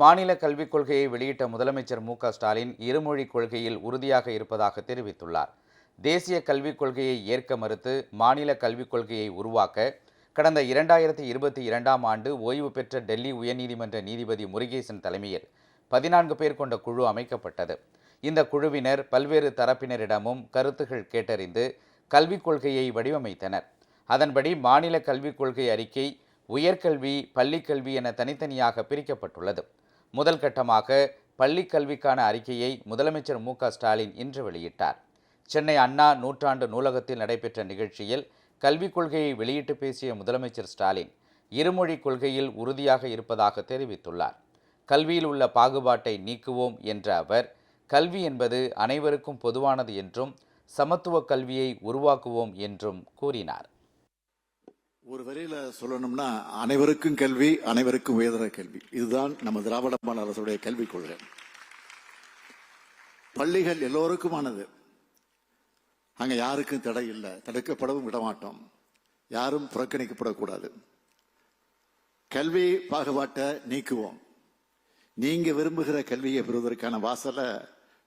மாநில கல்விக் கொள்கையை வெளியிட்ட முதலமைச்சர் மு க ஸ்டாலின் இருமொழி கொள்கையில் உறுதியாக இருப்பதாக தெரிவித்துள்ளார். தேசிய கல்விக் கொள்கையை ஏற்க மறுத்து மாநில கல்விக் கொள்கையை உருவாக்க கடந்த இரண்டாயிரத்தி இருபத்தி இரண்டாம் ஆண்டு ஓய்வு பெற்ற டெல்லி உயர்நீதிமன்ற நீதிபதி முருகேசன் தலைமையில் பதினான்கு பேர் கொண்ட குழு அமைக்கப்பட்டது. இந்த குழுவினர் பல்வேறு தரப்பினரிடமும் கருத்துகள் கேட்டறிந்து கல்விக் கொள்கையை வடிவமைத்தனர். அதன்படி மாநில கல்விக் கொள்கை அறிக்கை உயர்கல்வி பள்ளிக்கல்வி என தனித்தனியாக பிரிக்கப்பட்டுள்ளது. முதல் கட்டமாக பள்ளிக் கல்விக்கான அறிக்கையை முதலமைச்சர் மு க ஸ்டாலின் இன்று வெளியிட்டார். சென்னை அண்ணா நூற்றாண்டு நூலகத்தில் நடைபெற்ற நிகழ்ச்சியில் கல்விக் கொள்கையை வெளியிட்டு பேசிய முதலமைச்சர் ஸ்டாலின் இருமொழி கொள்கையில் உறுதியாக இருப்பதாக தெரிவித்துள்ளார். கல்வியில் உள்ள பாகுபாட்டை நீக்குவோம் என்ற அவர் கல்வி என்பது அனைவருக்கும் பொதுவானது என்றும் சமத்துவ கல்வியை உருவாக்குவோம் என்றும் கூறினார். ஒரு வரையில சொல்லணும்னா அனைவருக்கும் கல்வி அனைவருக்கும் உயர்தர கல்வி. இதுதான் நம்ம திராவிட மாநில அரசுடைய கல்விக் கொள்கை. பள்ளிகள் எல்லோருக்குமானது. அங்க யாருக்கும் தடை இல்லை. தடுக்கப்படவும் விட மாட்டோம் யாரும் புறக்கணிக்கப்படக்கூடாது. கல்வி பாகுபாட்டை நீக்குவோம். நீங்க விரும்புகிற கல்வியை பெறுவதற்கான வாசலை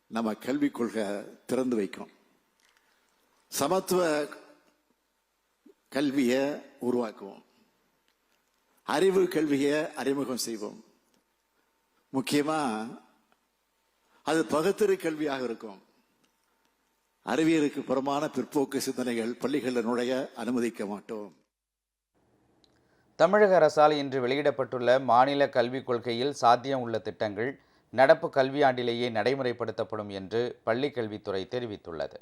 நம்ம கல்விக் கொள்கை திறந்து வைக்கும். சமத்துவ கல்வியை உருவாக்குவோம். அறிவு கல்வியை அறிமுகம் செய்வோம். முக்கியமா அது பகுத்தறி கல்வியாக இருக்கும். அறிவியலுக்கு புறமான பிற்போக்கு சிந்தனைகள் பள்ளிகளில் நுழைய அனுமதிக்க மாட்டோம். தமிழக அரசால் இன்று வெளியிடப்பட்டுள்ள மாநில கல்விக் கொள்கையில் சாத்தியம் உள்ள திட்டங்கள் நடப்பு கல்வியாண்டிலேயே நடைமுறைப்படுத்தப்படும் என்று பள்ளிக் கல்வித்துறை தெரிவித்துள்ளது.